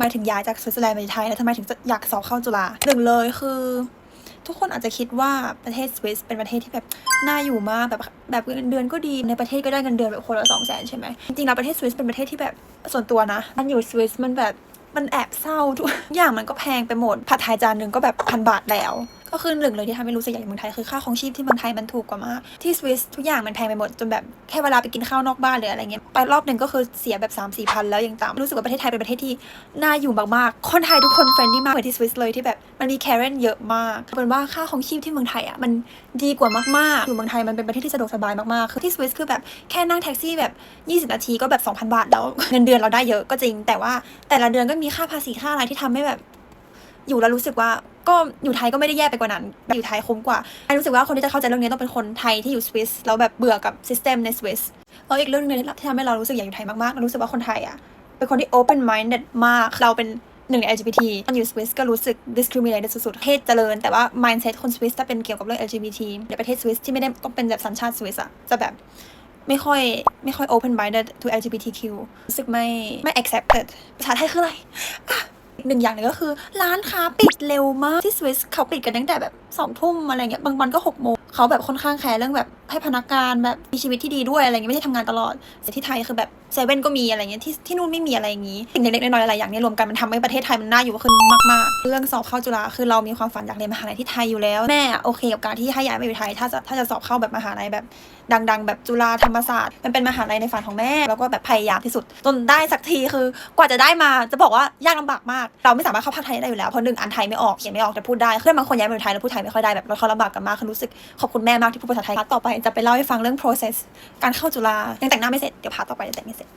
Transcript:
ไมถึงย้ายจากสวิตเซอร์แลนด์มาที่ไทยและทำไมถึงอยากสอบเข้าจุฬาหนึ่งเลยคือ ทุกคนอาจจะคิดว่าประเทศสวิสเป็นประเทศที่แบบน่าอยู่มากแบบแบบเงินเดือนก็ดีในประเทศก็ได้เงินเดือนแบบคนละสองแสนใช่ไหมจริงๆแล้วประเทศสวิสเป็นประเทศที่แบบส่วนตัวนะมันอยู่สวิสมันแบบมันแอบเศร้าทุกอย่างมันก็แพงไปหมดผัดไทยจานหนึ่งก็แบบพันบาทแล้ว ก็คือหนึ่งเลยที่ทำให้รู้สึกอยากอยู่เมืองไทยคือค่าของชีพที่เมืองไทยมันถูกกว่ามาก ที่สวิสทุกอย่างมันแพงไปหมดจนแบบแค่เวลาไปกินข้าวนอกบ้านหรืออะไรเงี้ยไปรอบหนึ่งก็คือเสียแบบ3 4มสี่พันแล้วยังต่ำรู้สึกว่าประเทศไทยเป็นประเทศที่น่าอยู่มากๆคนไทยทุกคนเฟรนดี้มากเหมือนที่สวิสเลยที่แบบมันมีแคเรนเยอะมากเป็นว่าค่าของชีพที่เมืองไทยอะมันดีกว่ามากๆอยู่เมืองไทยมันเป็นประเทศที่สะดวกสบายมากๆคือที่สวิสคือแบบแค่นั่งแท็กซี่แบบ 20 นาทีก็แบบ 2,000 บาทแล้วเงินเดือนเราได้เยอะก็จริง แต่ว่าแต่ละเดือนก็มีค่าภาษีค่าอะไรที่ทำให้แบบ อยู่แล้วรู้สึกว่าก็อยู่ไทยก็ไม่ได้แย่ไปกว่านั้น อยู่ไทยคุ้มกว่าไอรู้สึกว่าคนที่จะเข้าใจเรื่องนี้ต้องเป็นคนไทยที่อยู่สวิสแล้วแบบเบื่อกับซิสเต็มในสวิสแล้วอีกเรื่องหนึงที่ทำให้เรารู้สึกอยากอยู่ไทยมากๆเรารู้สึกว่าคนไทยอะเป็นคนที่ open minded มากเราเป็นหนึ่งใน LGBT ตอนอยู่สวิสก็รู้สึก discriminated สุดๆประเทศเจริญ แต่ว่า mindset คนสวิสถ้าเป็นเกี่ยวกับเรื่อง LGBT ในประเทศสวิสที่ไม่ได้ต้องเป็นแบบสัญชาติสวิสอะจะแบบไม่ค่อยไม่ค่อย open minded to LGBTQ รู้สึกไม่ไม่ accepted ภาษาไทยคืออะไร หนึ่งอย่างหนึงก็คือ ร้านค้าปิดเร็วมากที่สวิสเขาปิดกันตั้งแต่แบบสองทุ่มอะไรเงี้ยบางวันก็หกโมงเขาแบบค่อนข้างแคร์เรื่องแบบ ให้พนักงานแบบมีชีวิตที่ดีด้วยอะไรเงี้ยไม่ใช่ทำงานตลอดแต่ที่ไทยคือแบบเซเว่นก็มีอะไรเงี้ยที่ที่นู่นไม่มีอะไรอย่างงี้สิ่งเล็กๆน้อยๆหลายอย่างเนี้รวมกันมันทำให้ประเทศไทยมันน่าอยู่ขึ้นมากๆ เรื่องสอบเข้าจุฬาคือเรามีความฝันอยากเรียนมหาลัยที่ไทยอยู่แล้วแม่โอเคกับการที่ให้ย้ายมาอยู่ไทย ถ้าจะถ้าจะสอบเข้าแบบมหาลัยแบบ ดัง ๆ แบบจุฬาธรรมศาสตร์มันเป็นมหาลัยในฝันของแม่แล้วก็แบบพยายามที่สุดจนได้สักทีคือกว่าจะได้มาจะบอกว่ายากลำบากมาก เราไม่สามารถเข้าภาคไทยได้อยู่แล้วเพราะหนึ่งอันไทยไม่ออกเขียนไม่ออกแต่พูดได้เพื่อนบางคนย้ายมาอยู่ไทยแล้วพูดไทยไม่ค่อยได้แบบเราเขาลำบากกันมากคือรู้สึกขอบคุณแม่มากที่พูดภาษาไทยต่อไปจะไปเล่าให้ฟังเรื่อง process การเข้าจุฬายังแต่งหน้าไม่เสร็จ เดี๋ยวพาต่อไปจะแต่งไม่เสร็จ